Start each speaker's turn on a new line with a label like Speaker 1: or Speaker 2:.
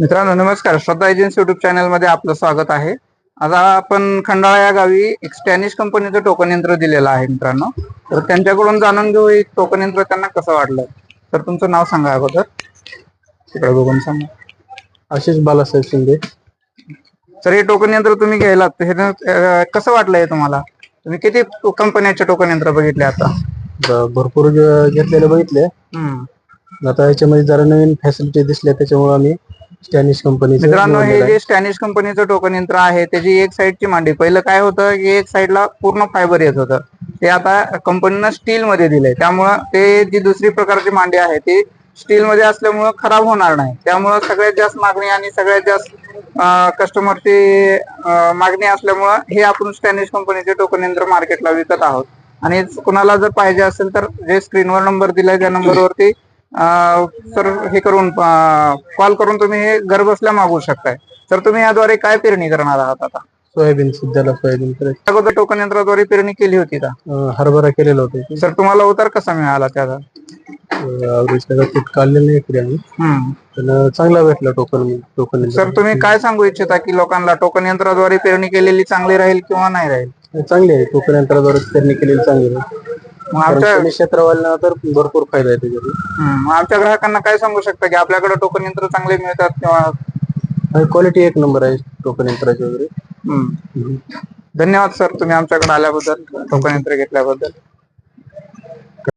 Speaker 1: मित्रांनो नमस्कार. श्रद्धा agency YouTube चॅनलमध्ये आपलं स्वागत आहे. आज आपण खंडाळा या गावी एक स्टॅनिश कंपनीचं टोकन यंत्र दिलेलं आहे मित्रांनो. तर त्यांच्याकडून जाणून घेऊ एक टोकन यंत्र त्यांना कसं वाटलं. तर तुमचं नाव सांगा अगोदर. तिकडे बघून सांगा.
Speaker 2: आशिष बालासाहेब शिंदे.
Speaker 1: तर हे टोकन यंत्र तुम्ही घ्यायला हे अं, कसं वाटलंय तुम्हाला? तुम्ही किती कंपन्याचे टोकन यंत्र बघितले आता?
Speaker 2: ब- भरपूर घेतलेले बघितले.
Speaker 1: हम्म.
Speaker 2: आता याच्यामध्ये जरा नवीन फॅसिलिटी दिसल्या त्याच्यामुळे आम्ही स्टॅनिश कंपनीचे
Speaker 1: मित्रांनो हे जे स्टॅनिश कंपनीचं टोकन यंत्र आहे त्याची एक साईडची मांडी पहिलं काय होतं की एक साईडला पूर्ण फायबर येत होतं. ते आता कंपनीनं स्टील मध्ये दिलंय. त्यामुळं ते जी दुसरी प्रकारची मांडी आहे ती स्टील मध्ये असल्यामुळं खराब होणार नाही. त्यामुळं सगळ्यात जास्त मागणी आणि सगळ्यात जास्त कस्टमरची मागणी असल्यामुळं हे आपण स्टॅनिश कंपनीचे टोकन यंत्र मार्केटला विकत आहोत. आणि कुणाला जर पाहिजे असेल तर जे स्क्रीनवर नंबर दिलाय त्या नंबरवरती तर हे करून कॉल करून तुम्ही हे घर बसल्या मागवू शकताय. तर तुम्ही याद्वारे काय पेरणी करणार आहात आता?
Speaker 2: सोयाबीन सध्याला सोयाबीन करायचं.
Speaker 1: अगोदर टोकन यंत्राद्वारे पेरणी केली होती का?
Speaker 2: अं, हरभरा केलेला होता.
Speaker 1: सर तुम्हाला उतार कसा मिळाला त्याचा?
Speaker 2: अवरेज त्याचा फूट काढलेलं नाही इकडे आम्ही.
Speaker 1: हम्म.
Speaker 2: पण चांगला भेटला टोकन टोकन
Speaker 1: सर तुम्ही काय सांगू इच्छिता की लोकांना टोकन यंत्राद्वारे पेरणी केलेली चांगली राहील किंवा नाही राहील?
Speaker 2: चांगली आहे टोकन यंत्राद्वारे पेरणी केलेली चांगली आहे
Speaker 1: मग आमच्या
Speaker 2: कमी क्षेत्रवाल्यांना तर भरपूर फायदा आहे
Speaker 1: हम्म. आमच्या ग्राहकांना काय सांगू शकता की आपल्याकडे टोकन यंत्र चांगले मिळतात किंवा
Speaker 2: क्वालिटी एक नंबर आहे टोकन यंत्राची वगैरे
Speaker 1: हम्म. धन्यवाद सर तुम्ही आमच्याकडे आल्याबद्दल टोकन यंत्र घेतल्याबद्दल